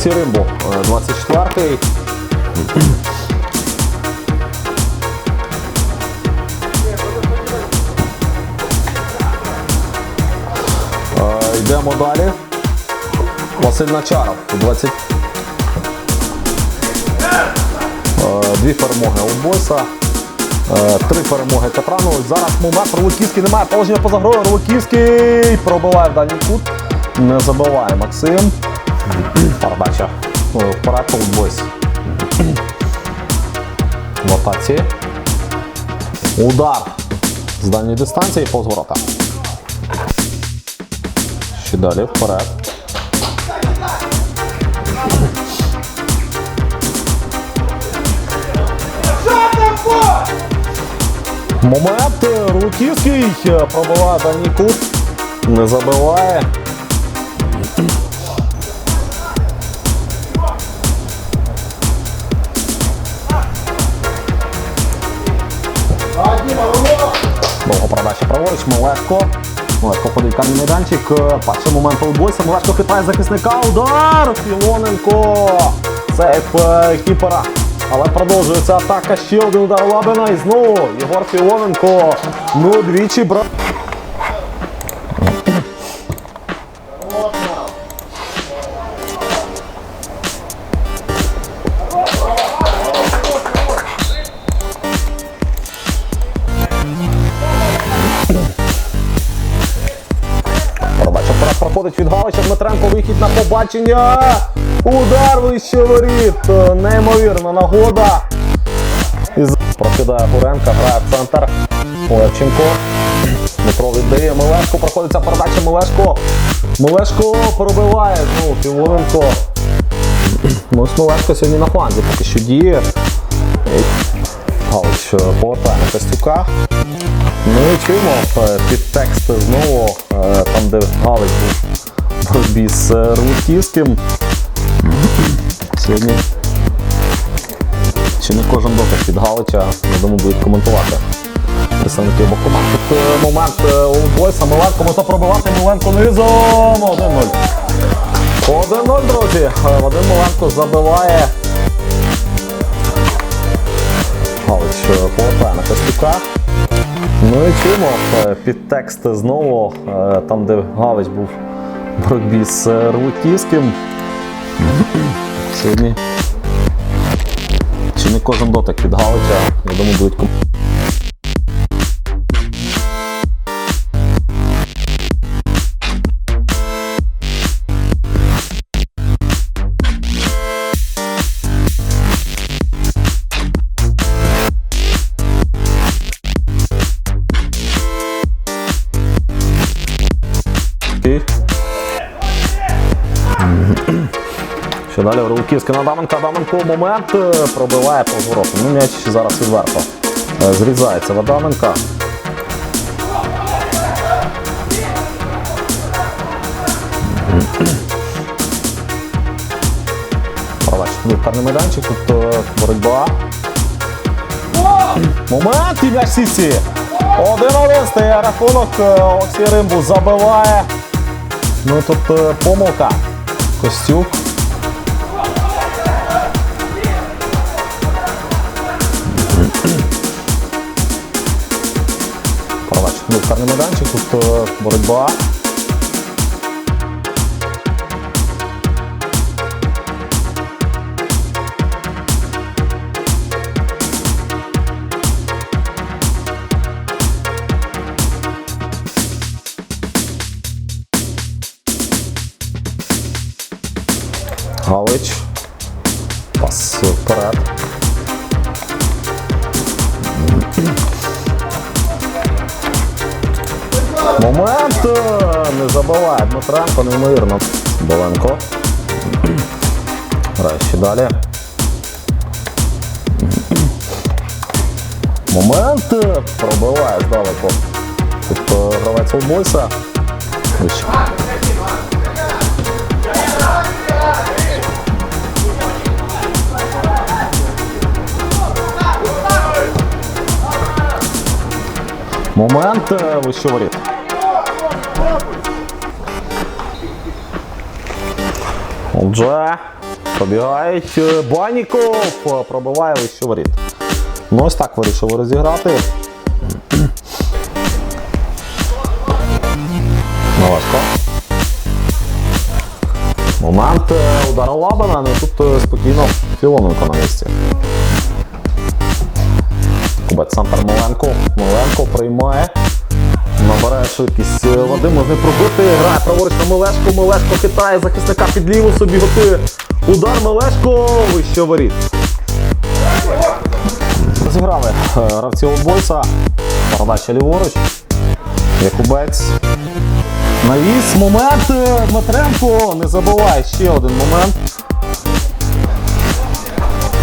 Олексій Римбо, е, 24-й. Е, Йдемо далі. Василь Начаров, 20. Е, Дві перемоги у Бойса. Е, Три перемоги Капрану. Зараз момент Роликівський немає положення поза грою. Роликівський пробиває в дальній кут. Не забиває Максим. Передача е, вперед у Бойс. В атаці. Удар з дальньої дистанції повз ворота. Ще далі вперед. Момент е, Рулківський е, пробиває дальній кут. Не забиває. Довго передача праворуч, Мелешко. Мелешко ходить камінь майданчик. Перший момент полбойся. Мелешко хитає захисника. Удар! Філоненко. Сейф е, кіпера. Але продовжується атака. Ще один удар Лабина. І знову Єгор Філоненко. Ну, двічі брат. Вихід на побачення. Удар вище воріт. Неймовірна нагода. І прокидає Гуренка, грає в центр. Левченко. Дмитро віддає Милешко. Проходиться передача Милешко. Милешко пробиває. Ну, Філоненко. Ну, ось Милешко сьогодні на фланзі поки що діє. Галич повертає на Костюка. І чуємо е, підтекст знову, е, там, де Галич був боротьбі з е, Сьогодні чи не кожен дотик від Галича, я думаю, будуть коментувати представники обох команд. Тут е, момент е, у Бойса, Миленко може пробивати Миленко низом. 1-0. 1-0, друзі. Е, Вадим Миленко забиває. Галич е, повертає на Костюка. Ну і чуємо е, підтекст знову, е, там, де Галич був боротьбі з е, Рвутівським. Сьогодні чи не кожен дотик від Галича, я думаю, будуть далі Рулківський на Адаменка. Адаменко момент е, пробиває по вороту. Ну, м'яч зараз відверто. е, Зрізається в Адаменка. Пробач, ну, карний майданчик, тут е, боротьба. Момент і м'яч Сісі. 1-1 стає рахунок. Олексій Римбу забиває. Ну тут помилка. Костюк. Карний майданчик, тут е, боротьба. Момент е, не забиває Дмитренко, неймовірно. Боленко. Ще далі. Момент пробиває здалеку. Тут гравець Олбойса. Момент е, вище воріт. Отже, Пробігають. е, Баніков е, пробиває вище воріт. Ну ось так вирішили розіграти. Новашко. Момент е, удару Лабана, але тут е, спокійно Філоненко на місці. Кубець сам Миленко. Миленко приймає. Набирає швидкість. Е, Вадим можна пробити. Грає праворуч на Мелешко. Мелешко хитає захисника під ліву собі готує. Удар Мелешко. Вище воріт. Зіграли е, гравці Олдбойса. Передача ліворуч. Якубець. Навіс. Момент. е, Дмитренко. Не забуває. Ще один момент.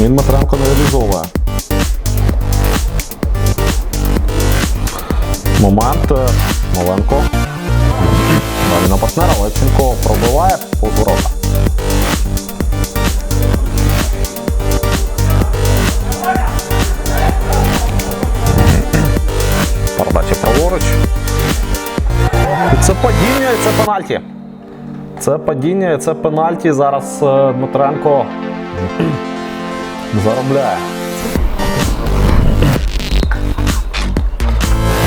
Він Дмитренко не реалізовує. Момент. е, Маленко. Далі партнера. Левченко пробиває повз ворота. Передача праворуч. Це падіння і це пенальті. Це падіння і це пенальті. Зараз е, Дмитренко заробляє.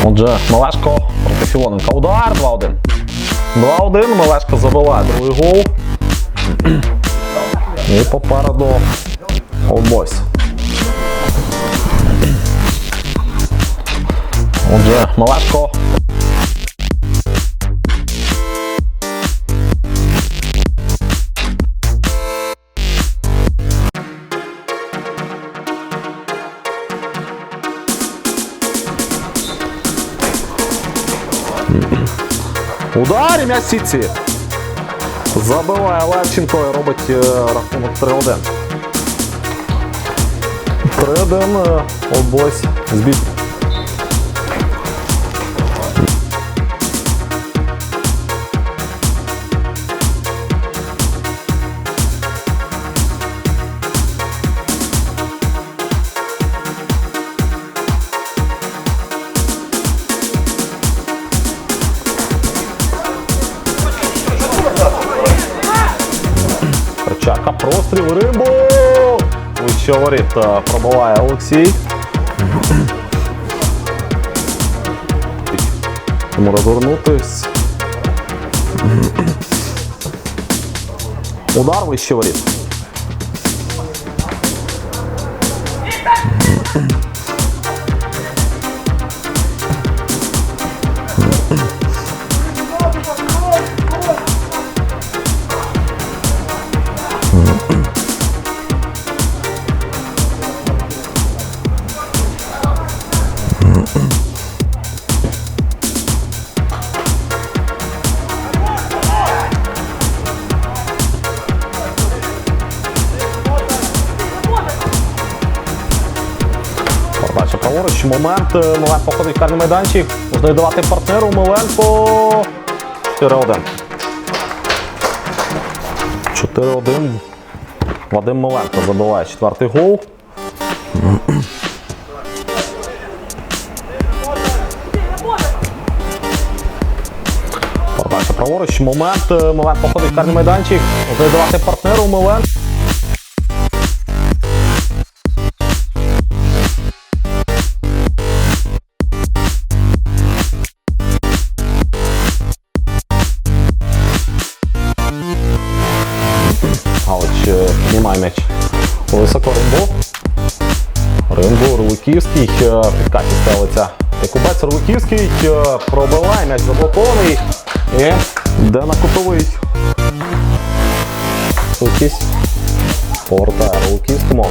Отже, Малешко проти Філоненка. Удар 2-1. 2-1. Малешко забиває другий гол. І попереду Олбойс. Отже, Малешко. Удар і м'яч сітці. Забиває Левченко і робить е, рахунок 3-1. 3-1 е, Олдбойс збіг. Вище воріт е, пробиває Олексій. Йому розвернутись. Удар вище воріт. Момент. е, Момент походить в карний майданчик. Можна віддавати партнеру. Миленко. 4-1. 4-1. Вадим Миленко забиває четвертий гол. Передача праворуч. Момент. е, Момент походить в карний майданчик. Можна віддавати партнеру. Миленко. Е, м'яч високо Римбо. Римбо, Руликівський е, ставиться. Якубець Руликівський е, пробиває, м'яч заблокований. І йде на кутовий. Швидкість. Повертає Руликівському.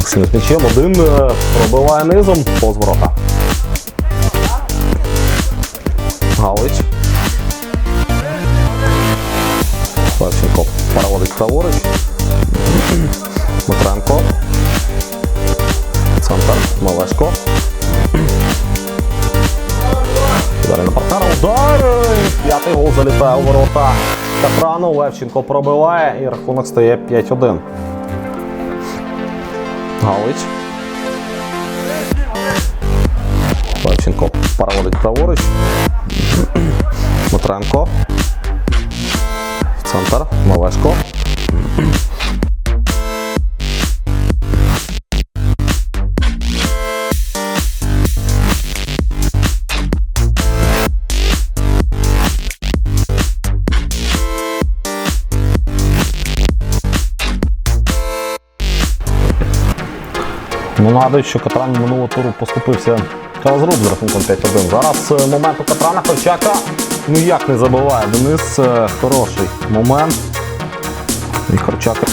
З м'ячем один е, пробиває низом повз ворота. Галич. Левченко переводить праворуч. Дмитренко. Центр. Малешко. Удари на партнера. Удар! П'ятий гол залітає у ворота. Кафрану. Левченко пробиває і рахунок стає 5-1. Галич. Левченко переводить праворуч. Дмитренко. Центр. Малешко. Ну, нагадую, що Катран минулого туру поступився з рахунком 5-1. Зараз е, момент у Катрана Ковчака ніяк не забуває, Денис е, хороший момент. І Корчака.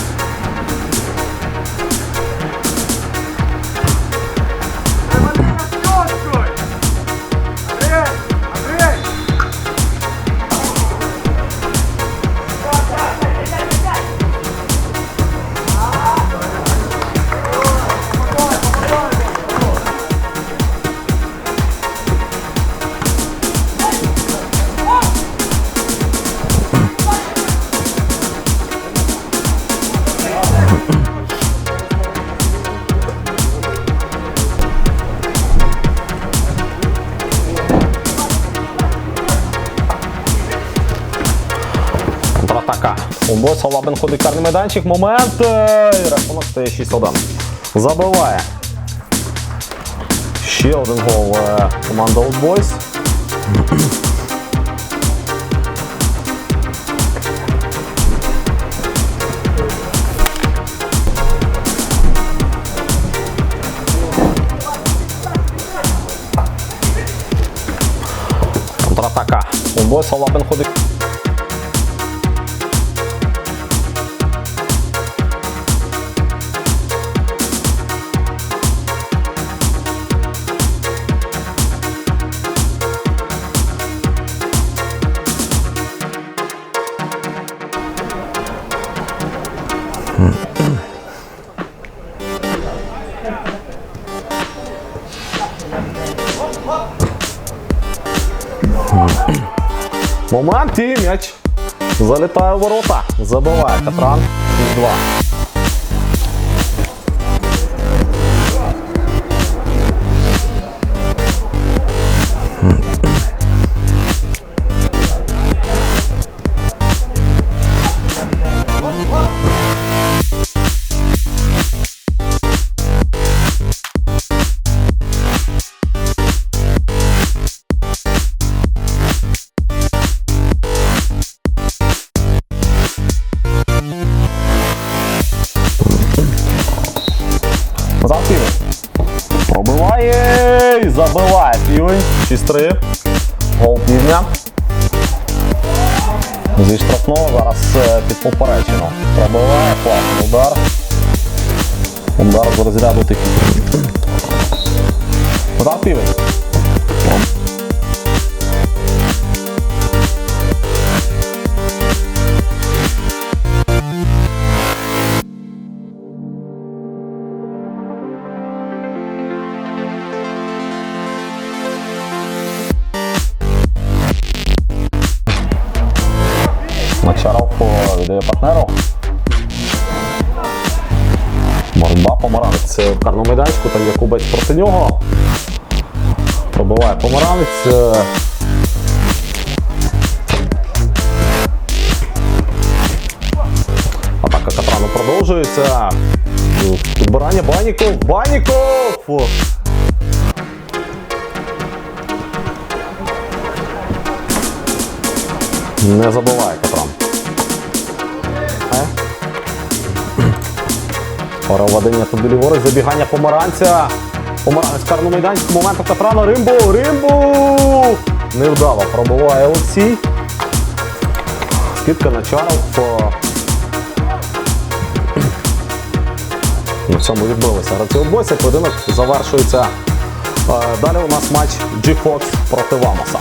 Контратака. У боса Лабин ходить карний майданчик. Момент. е, І рахунок стає 6-1. Забиває. Ще один гол е, команда Old Boys. Контратака. У боса Лабин ходить. Момент і м'яч. Залітає у ворота. Забиває Катран. 6-2. Забиває півень. 6-3. Гол півня. Зі штрафного зараз е, під поперечину. Пробиває, класний удар. Удар з розряду такий. Удар півень. Помаранець в карному майданчику, там Якубець проти нього. Пробиває помаранець. Е, Атака Катрану продовжується. Підбирання Баніков. Баніков! Не забуває Катран. Переведення туди ліворуч, забігання помаранця. Помаранець в карному майданчику. Моменту Катрана. Римбу! Римбу! Невдало пробиває Олексій. Скидка на Чаров. На цьому відбилися гравці обоці. Поєдинок завершується. Е, Далі у нас матч G-Fox проти Вамоса.